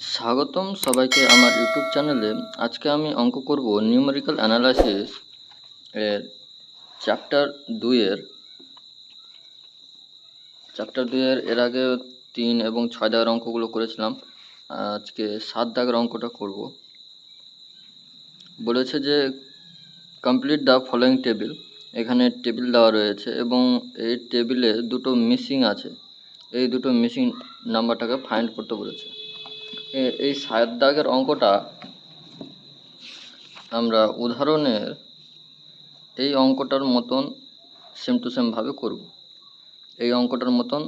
স্বাগতম সবাইকে আমার ইউটিউব চ্যানেলে। আজকে আমি অঙ্ক করব নিউমেরিক্যাল অ্যানালাইসিস এর চ্যাপ্টার দুইয়ের। চ্যাপ্টার দুইয়ের, এর আগে তিন এবং ছয় দাগের অঙ্কগুলো করেছিলাম। আজকে সাত দাগের অঙ্কটা করব। বলেছে যে কমপ্লিট দ্য ফলোয়িং টেবিল এখানে টেবিল দেওয়া রয়েছে এবং এই টেবিলে দুটো মিসিং আছে। এই দুটো মিসিং নাম্বারটাকে ফাইন্ড করতে বলেছে। এই সাত দাগের অঙ্কটা আমরা উদাহরণের এই অঙ্কটার মতন সেম টু সেম ভাবে করব। এই অঙ্কটার মতন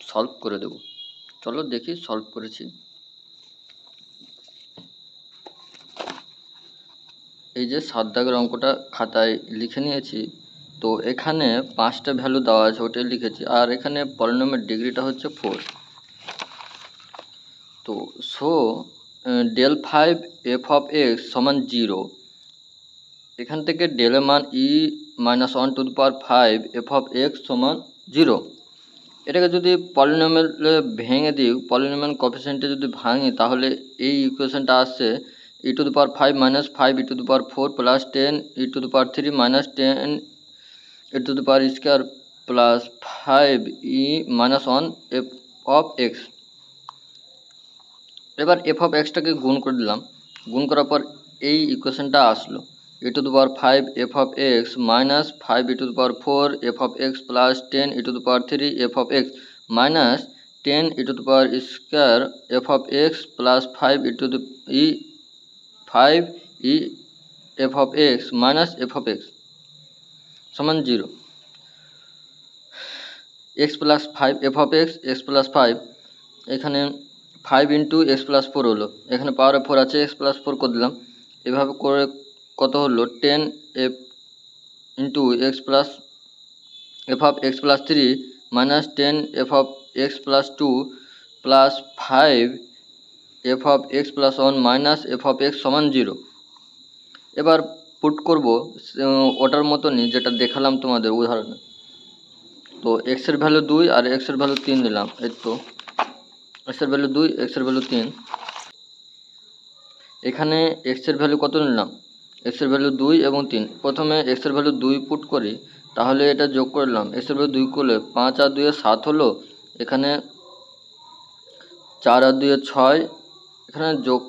সলভ করে দেব। চলো দেখি সলভ করেছি। এই যে সাত দাগের অঙ্কটা খাতায় লিখে নিয়েছি, তো এখানে পাঁচটা ভ্যালু দেওয়া আছে, ওটাই লিখেছি। আর এখানে পলিনমের ডিগ্রিটা হচ্ছে ফোর তো so del five f of x সমান জিরো এখান থেকে ডেলের মান E minus one to the power five f of x সমান জিরো এটাকে যদি পলিনোমিয়ালে ভেঙে দিই পলিনোমিয়াল কফিসিয়েন্টে যদি ভাঙি, তাহলে এই ইকুয়েশনটা আসছে e to the power five minus five e to the power four plus ten e to the power three minus ten e to the power square plus five e minus one f of x এবার F of এক্সটাকে গুণ করে দিলাম। গুণ করার পর এই ইকুয়েশনটা আসলো। E to the power five f of x minus five E to the power four f of x plus ten e to the power three f of x minus ten e to the power square f of x plus five e to the e five e f of x minus f of x সমান zero x plus five f of x x plus five এখানে five into x plus four হলো। এখানে পাওয়ারে four আছে, X plus four করে দিলাম। এভাবে করে কত হলো? Ten f into x plus f of x plus three minus ten f of x plus two plus five f of x plus one minus f of x সমান zero এবার put করব ওটার মতনই যেটা দেখালাম তোমাদের উদাহরণে। তো এক্সের ভ্যালু দুই আর এক্সের ভ্যালু তিন দিলাম, এই তো। এক্সের ভ্যালু দুই, এক্সের ভ্যালু তিন। এখানে এক্সের ভ্যালু কত নিলাম? এক্সের ভ্যালু দুই এবং তিন। প্রথমে এক্সের ভ্যালু দুই পুট করি, তাহলে এটা যোগ করলাম এক্সের ভ্যালু দুই করলে পাঁচ আর দুইয়ে সাত হলো, এখানে চার আর দুইয়ে ছয়, এখানে যোগ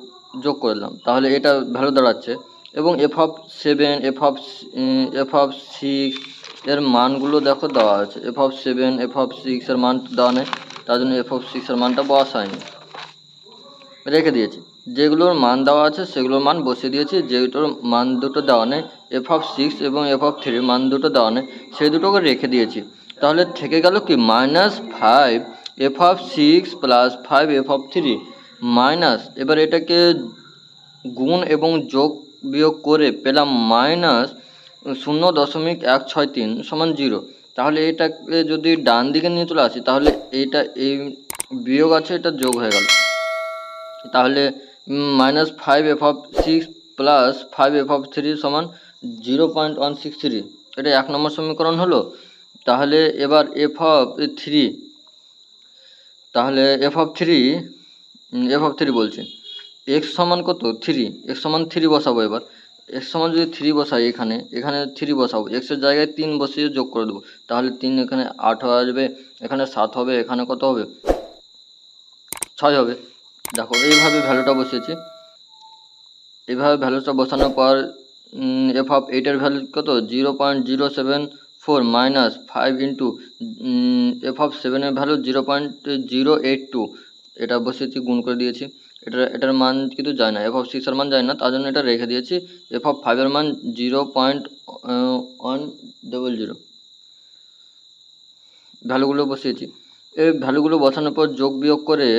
যোগ করলাম তাহলে এটা ভ্যালু দাঁড়াচ্ছে। এবং f of seven f of f of six এর মানগুলো দেখো দেওয়া আছে। F of seven f of six এর মান দেওয়া নেই। তার জন্য এফ অফ সিক্স এর মানটা বসায়নি রেখে দিয়েছি। যেগুলোর মান দেওয়া আছে, সেগুলোর মান বসিয়ে দিয়েছি। যেগুলোর মান দুটো দেওয়া নেই এফ অফ সিক্স এবং এফ অফ থ্রির মান দুটো দেওয়া নেই, সেই দুটোকে রেখে দিয়েছি। তাহলে থেকে গেল কি? Minus five f of six plus five f of three minus এবার এটাকে গুণ এবং যোগ বিয়োগ করে পেলাম মাইনাস শূন্য দশমিক এক ছয় তিন সমান জিরো তাহলে এটাকে যদি ডান দিকে নিয়ে চলে আসি, তাহলে এটা এই বিয়োগ আছে, এটা যোগ হয়ে গেল। তাহলে minus five f of six plus five f of three সমান zero point one six three এটা এক নম্বর সমীকরণ হলো। তাহলে এবার এফ অফ থ্রি তাহলে f of three f of three বলছি। এক্স সমান কত? থ্রি এক্স সমান থ্রি বসাবো এবার। এক্স সমান যদি থ্রি বসাই এখানে এখানে থ্রি বসাবো এক্সের জায়গায় তিন বসিয়ে যোগ করে দেবো, তাহলে তিন এখানে আট হয়ে আসবে, এখানে সাত হবে, এখানে কত হবে? ছয় হবে। দেখো, এইভাবে ভ্যালুটা বসিয়েছি। এইভাবে ভ্যালুটা বসানোর পর এফ অফ এইটের ভ্যালু কত? Zero point zero seven four minus five into f of সেভেনের value zero point zero eight two এটা বসিয়েছি, গুণ করে দিয়েছি। এটা এটার মান কিন্তু যায় না এফ অফ সিক্সের মান যায় না, তার জন্য এটা রেখে দিয়েছি এফ অফ ফাইভের মান zero point one double zero ভ্যালুগুলো বসিয়েছি। এই ভ্যালুগুলো বসানোর পর যোগ বিয়োগ করে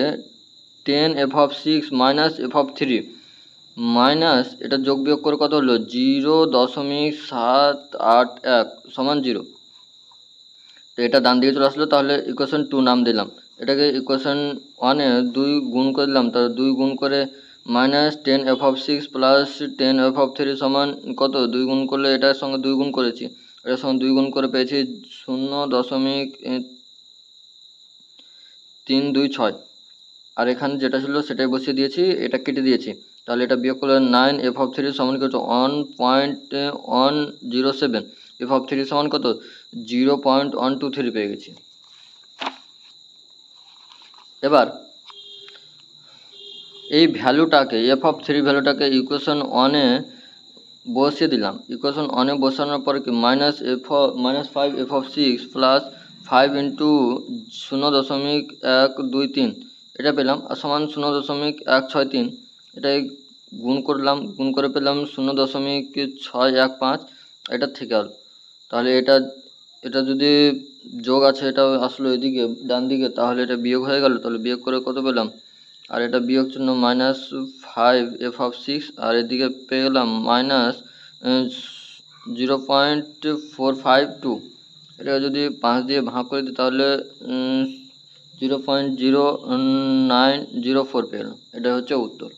ten f of six minus f of three minus এটা যোগ বিয়োগ করে কত হলো? জিরো দশমিক সাত আট এক সমান জিরো তো এটা ডান দিকে চলে আসলো, তাহলে ইকুয়েশন টু নাম দিলাম। এটাকে ইকুয়েশন ওয়ানে দুই গুণ করে দিলাম, তাহলে দুই গুণ করে minus ten f of six plus ten f of three সমান কত? দুই গুণ করলে এটার সঙ্গে দুই গুণ করেছি। এটার সঙ্গে দুই গুণ করে পেয়েছি শূন্য দশমিক তিন দুই ছয়। আর এখানে যেটা ছিল সেটাই বসিয়ে দিয়েছি, এটা কেটে দিয়েছি। তাহলে এটা বিয়োগ করলে নাইন এফ অফ থ্রি সমান কত? One point one zero seven f of three সমান কত? Zero point one two three পেয়ে গেছি। এবার, এই ভ্যালুটাকে এফ অফ থ্রি ভ্যালুটাকে ইকুয়েশন ওয়ানে বসিয়ে দিলাম। ইকুয়েশন ওয়ানে বসানোর পরে কি minus f minus five f of six plus five into শূন্য দশমিক এক দুই তিন, এটা পেলাম, আর সমান শূন্য দশমিক এক ছয় তিন, এটাই গুণ করলাম, গুণ করে পেলাম শূন্য দশমিক ছয় এক পাঁচ, এটা থেকে গেল তাহলে এটা এটা যদি যোগ আছে, এটা আসলো এদিকে ডান দিকে তাহলে এটা বিয়োগ হয়ে গেল, তাহলে বিয়োগ করে কত পেলাম? আর এটা বিয়োগ চিহ্ন minus five f of six আর এদিকে পেয়ে গেলাম minus zero point four five two এটা যদি পাঁচ দিয়ে ভাগ করে দিই, তাহলে zero point zero nine zero four পেয়ে গেলাম এটা হচ্ছে উত্তর।